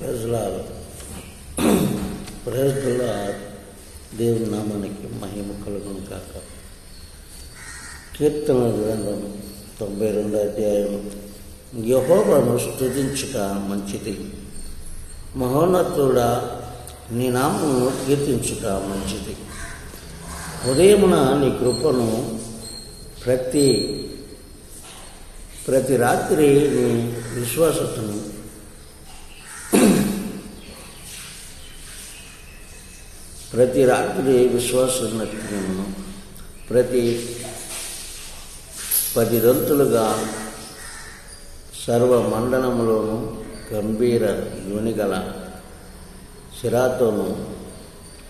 ప్రజలాలు ప్రజల దేవుని నామానికి మహిమ కలుగును కాక కీర్తన గ్రంథం తొంభై రెండు అధ్యాయం యహోబను స్తుతించుట మంచిది. మహోన్నతుడా నీ నామను కీర్తించుట మంచిది. ఉదయమున నీ కృపను ప్రతి ప్రతి రాత్రి నీ విశ్వాసతను ప్రతి రాత్రి నక్షత్రమును ప్రతి పది రంతులుగా సర్వ మండలములోను గంభీర యోనిగల సిరాతోను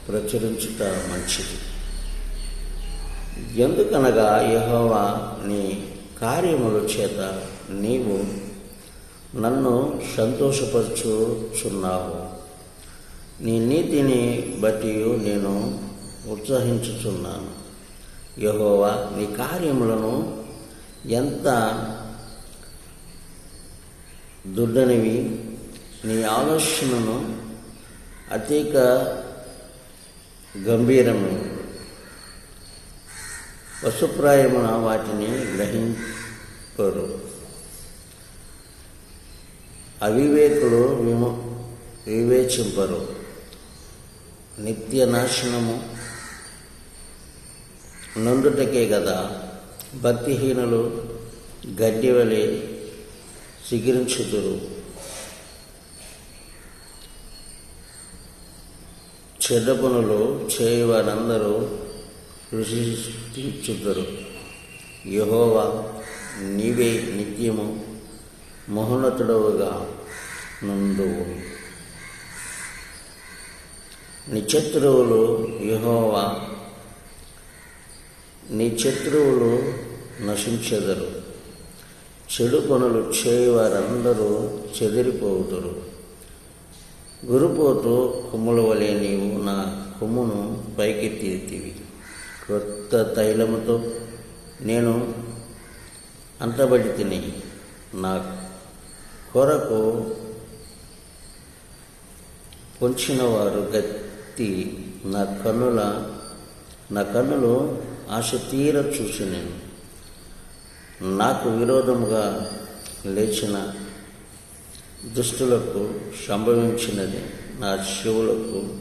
ప్రచురించుట మంచిది. ఎందుకనగా యహోవా నీ కార్యముల చేత నీవు నన్ను సంతోషపరచుచున్నావు. నీ నీతిని బట్టి నేను ఉత్సహించుచున్నాను. యహోవా నీ కార్యములను ఎంత దుడ్డనివి నీ ఆలోచనను అతీక గంభీరము. పశుప్రాయమున వాటిని గ్రహింపరు. అవివేకులు విము వివేచింపరు. నిత్య నాశనము నందుటకే కదా భక్తిహీనులు గడ్డి వలె సిగిరించుదురు చెడ్డ పనులు చేయవారందరూ విశిష్టించుదురు. యహోవా నీవే నిత్యము మహోన్నతుడవుగా నుండువు నీ శత్రువులు యహోవా. నీ శత్రువులు నశించెదరు. చెడు పనులు చేయవారందరూ చెదిరిపోవుతారు గురుపోతూ కొమ్ముల వలె నీవు నా కొమ్మును పైకెత్తితివి. క్రొత్త తైలముతో నేను అంటబడి తిని నా కొరకు పొంచిన వారు శక్తి నా కన్నుల నా కన్నులు ఆశ తీర చూసి నేను. నాకు విరోధముగా లేచిన దుష్టులకు సంభవించినది నా శివులకు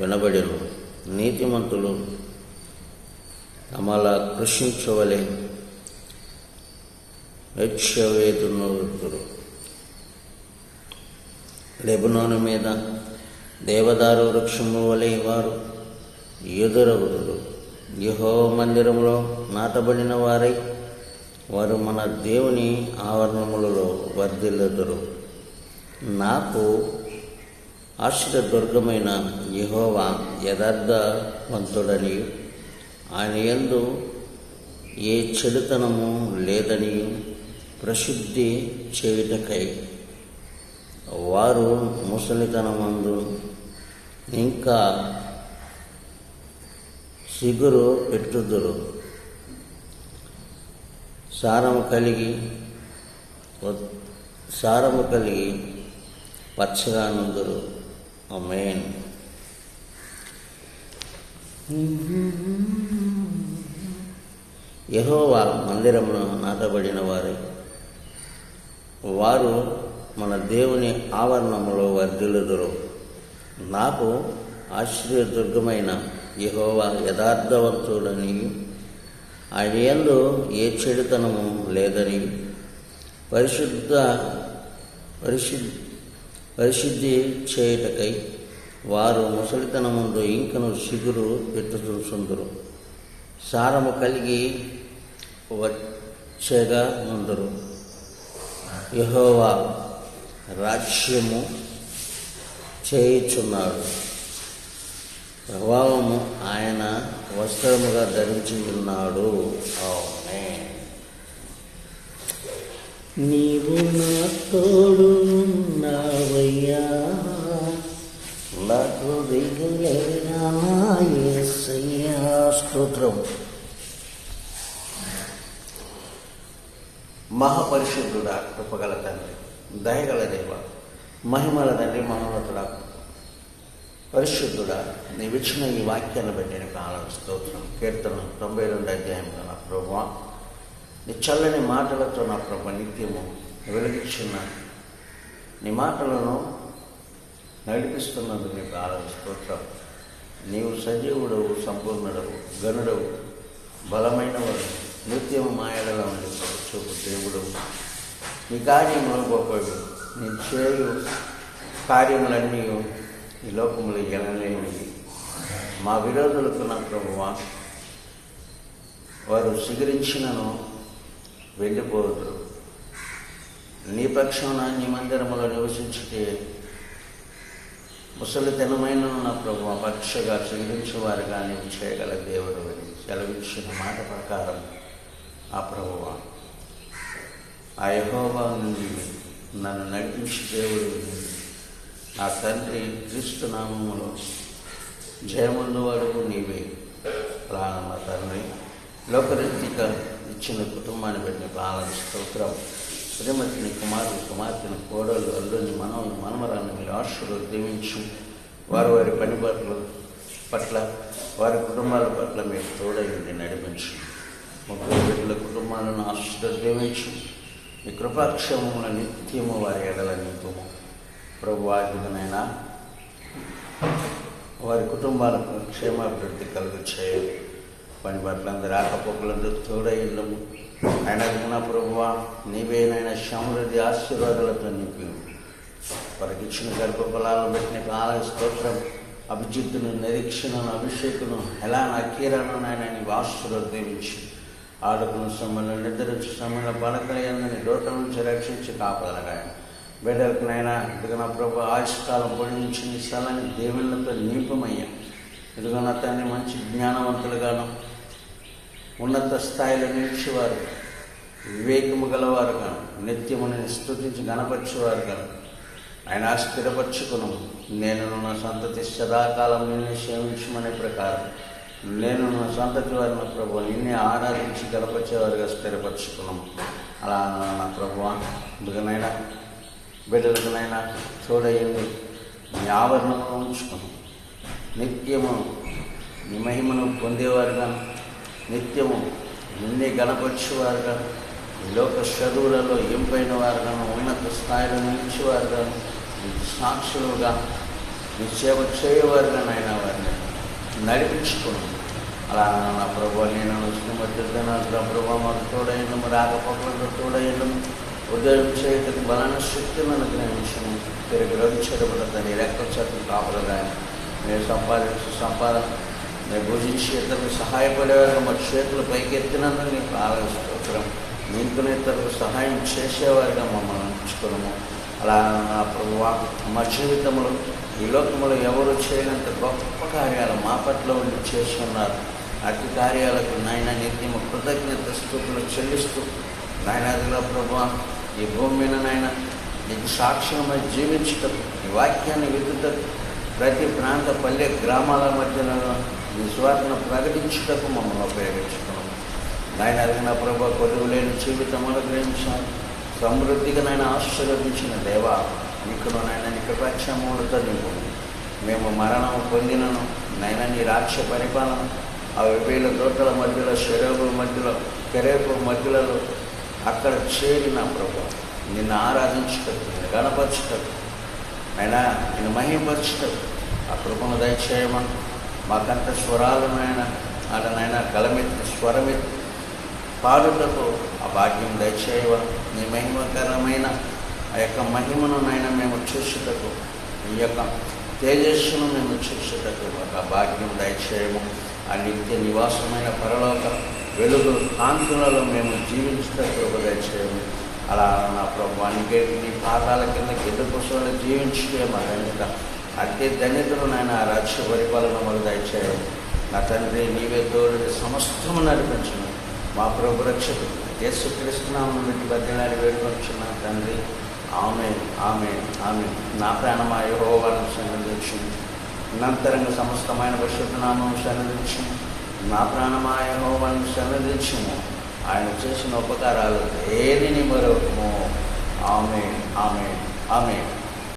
వినబడెను. నీతిమంతులు అమలా కృషించవలే. హెచ్చవేదునవుతురు లెబనోను మీద దేవదారు వృక్షము వలె వారు ఎదురవుదురు యహో మందిరములో నాటబడిన వారై వారు మన దేవుని ఆవరణములలో వర్ధిల్లుదురు. నాకు ఆశ్రిత దుర్గమైన యహోవా యథార్థవంతుడని ఆయన ఎందు ఏ చెడుతనము లేదని ప్రసిద్ధి చేయుటకై వారు ముసలితనమందు ఇంకా సిగురు పెట్టుదురు సారము కలిగి సారము కలిగి పచ్చగా నుందురు అమేన్ యహోవా మందిరమును నాటబడిన వారే వారు మన దేవుని ఆవరణములో వర్ధిల్లుదురు. నాకు ఆశ్చర్యదుర్గమైన యహోవా యథార్థవంతుడని ఆయన ఎందు ఏ చెడుతనము లేదని పరిశుద్ధ పరిశుద్ధి పరిశుద్ధి చేయుటకై వారు ముసలితనముందు ఇంకను సిగురు పెట్టుచుందురు. సారము కలిగి వచ్చగా ఉందరు యహోవా రాజ్యము చేయుచున్నాడు. ప్రభావము ఆయన వస్త్రముగా ధరించి ఉన్నాడు ఆమేన్. నీవు నా తోడు ఉన్నావయ్యా. నాకు స్తోత్రం మహాపరిశుద్ధుడా కృపగల తండ్రి. దయగల దేవ మహిమల తండ్రి మహోన్నతుడ పరిశుద్ధుడా నీవిచ్చిన ఈ వాక్యాన్ని బట్టి నీకు ఆనంద స్తోత్రం. కీర్తన తొంభై రెండు అధ్యాయంలో నా ప్రభు నీ చల్లని మాటలతో నా ప్రభు నిత్యము వెలిగించిన నీ మాటలను నడిపిస్తున్నందుకు నీకు ఆనంద స్తోత్రం. నీవు సజీవుడవు సంపూర్ణుడవు గనుడవు బలమైనవాడు నిత్యము మాయలలో ఉండే చూపు దేవుడు నీ కార్యములు గొప్పవి నీ చేయు కార్యములన్నీ ఈ లోకములు ఎనలేనివి. మా విరోధులకు నా ప్రభువా వారు స్వీకరించినను వెళ్ళిపోదురు నీ పక్షాన నీ మందిరములో నివసించితే ముసలితనమైన నా ప్రభు పక్షగా సిగరించేవారుగా నీవు చేయగల దేవుడు అని సెలవిచ్చిన మాట ప్రకారం ఆ ప్రభువ. ఆ యహోవా నుండి నన్ను నడిపించి దేవుడు. నా తండ్రి క్రీస్తు నామములో జయముందు అడుగు నీవే. ప్రాణ తండ్రి లోకరీతిక ఇచ్చిన కుటుంబాన్ని బట్టి పాలన స్తోత్రం. శ్రీమతిని కుమారుడు కుమార్తెను కోడలు అల్లుని మనవని మనమరాన్ని మీ ఆశలు దీవించు. వారు వారి పని పట్ల పట్ల వారి కుటుంబాల పట్ల మీరు తోడైంది నడిపించు. ముగ్గురు బిడ్డల కుటుంబాలను ఆశీర్వదించు మీ కృపాక్షేమముల నిత్యము వారి ఎడల నింపుము ప్రభు ఆజ్ఞనైనా వారి కుటుంబాలకు క్షేమాభివృద్ధి కలుగు చేయాలి పని పట్లందరూ ఆకపోకలందరూ తోడైళ్ళము ఆయన గుణ ప్రభువ నీవేనైనా సమృద్ధి ఆశీర్వాదాలతో నింపి వారికి ఇచ్చిన గర్భఫలాలను పెట్టిన ఆలయ స్తోత్రం అభిజిత్తును నిరీక్షణను అభిషేకును ఎలా నకీరను ఆయన నీవు ఆశీర్వదించి. ఆడుకున్న సమయంలో నిద్రించు సమయంలో పలకలందని దోటల నుంచి రక్షించి కాపాడగా బిడ్డలకునైనా నాయన ఇదిగో ప్రభు ఆయుష్కాలం పొడిగించి స్థలాన్ని దేవుళ్ళతో నింపమయ్యా ఇదిగో తన్ని మంచి జ్ఞానవంతులుగాను ఉన్నత స్థాయిలో నిలిచేవారు వివేకము గలవారుగా నిత్యముని స్థుతించి గణపరిచేవారుగా ఆయన స్థిరపరచుకును నేను నా సంతతి సదాకాలం నిన్ను సేవించమనే ప్రకారం నేను నా సంతతి వారిన ప్రభు నిన్నే ఆరాధించి గడపచ్చేవారుగా స్థిరపరచుకున్నాము అలా నా ప్రభు ఎందుకనైనా బిడ్డలకునైనా తోడయ్యింది నీ ఆవరణలో ఉంచుకున్నాం. నిత్యము నీ మహిమను పొందేవారుగా నిత్యము నిన్నే గణపరిచేవారుగా లోక చదువులలో ఎంపైన వారుగాను ఉన్నత స్థాయిలో నిలిచేవారుగాను నీకు సాక్షులుగా నీ సేవ చేయవారుగా నాయన. నడిపించుకున్నాను అలా నా ప్రభు నేను శ్రీమతి నా ప్రభు మాకు తోడైండము రాకపోకలతో తోడైండము ఉదయం చేయటం బలాన శక్తి మనకు గ్రహించను. తిరిగి రవి చెరబడతాను రెక్క చెట్టు కాపలుగా నేను సంపాదించే సంపాదన నేను భుజించి ఇతరులకు సహాయపడేవారు మా చేతులు పైకెత్తినందుకు నీకు ఆలోచిస్తున్నాం నీకునే ఇతరులకు సహాయం చేసేవారుగా మమ్మల్ని ఉంచుకున్నాము అలా నా ప్రభు మా జీవితంలో ఈ లోకంలో ఎవరు చేయనంత గొప్ప కార్యాలు మా పట్ల ఉండి చేస్తున్నారు. అతి కార్యాలకు నాయన నిత్యమ కృతజ్ఞత స్థుతులు చెల్లిస్తూ నాయనదిలో ప్రభు ఈ భూమి మీద నాయన నీకు సాక్ష్యమై జీవించుటకు ఈ వాక్యాన్ని విద్యుతకు ప్రతి ప్రాంత పల్లె గ్రామాల మధ్యలో నీ స్వార్థను ప్రకటించుటకు మమ్మల్ని ఉపయోగించుకున్నాం. నాయన అడిగిన ప్రభు కొలువు లేని జీవితం అనుగ్రహించాను సమృద్ధిగా నాయన ఆశీర్వదించిన దేవ నీకును నాయన నీ కృపక్షములతో నీకు మేము మరణం పొందినను నాయన నీ రాక్ష పరిపాలన ఆ వేల తోటల మధ్యలో శరీరపు మధ్యలో కెరేపు మధ్యలలో అక్కడ చేరిన ప్రభు. నిన్ను ఆరాధించటం నిన్ను గణపరచుటకు అయినా నేను మహిమపరచటం ఆ కృపను దయచేయమని. మాకంత స్వరాలను ఆయన నైనా గలమెత్తి స్వరమెత్తి పాడుటకు ఆ భాగ్యం దయచేయవ నీ మహిమకరమైన ఆ యొక్క మహిమను నైనా మేము చూసుటకు ఈ యొక్క తేజస్సును మేము చూసుటకు ఆ భాగ్యం దయచేయము. ఆ నిత్య నివాసమైన పరలోక వెలుగు కాంతులలో మేము జీవించటకు ఒక దయచేయము. అలా నా ప్రభానికి నీ పాదాల కింద కింద పుష్పాలు జీవించే మా ధన్యత. అదే ధన్యతను నాయన ఆ రాజ్య పరిపాలన మాకు దయచేయము. నా తండ్రి నీవే తోడు సమస్తము నడిపించను మా ప్రభు రక్షకుడు. యేసు కృష్ణనామను పెట్టి బద్దలాడి వేడుకొచ్చున్న తండ్రి. ఆమె ఆమె ఆమె నా ప్రాణమా యహోవాను సన్నిధించు అనంతరంగా సమస్తమైన పరిశుద్ధనామం సన్నిధించు నా ప్రాణమా యహోవాను సన్నిధించము ఆయన చేసిన ఉపకారాలు ఏది మరొకము? ఆమె ఆమె ఆమె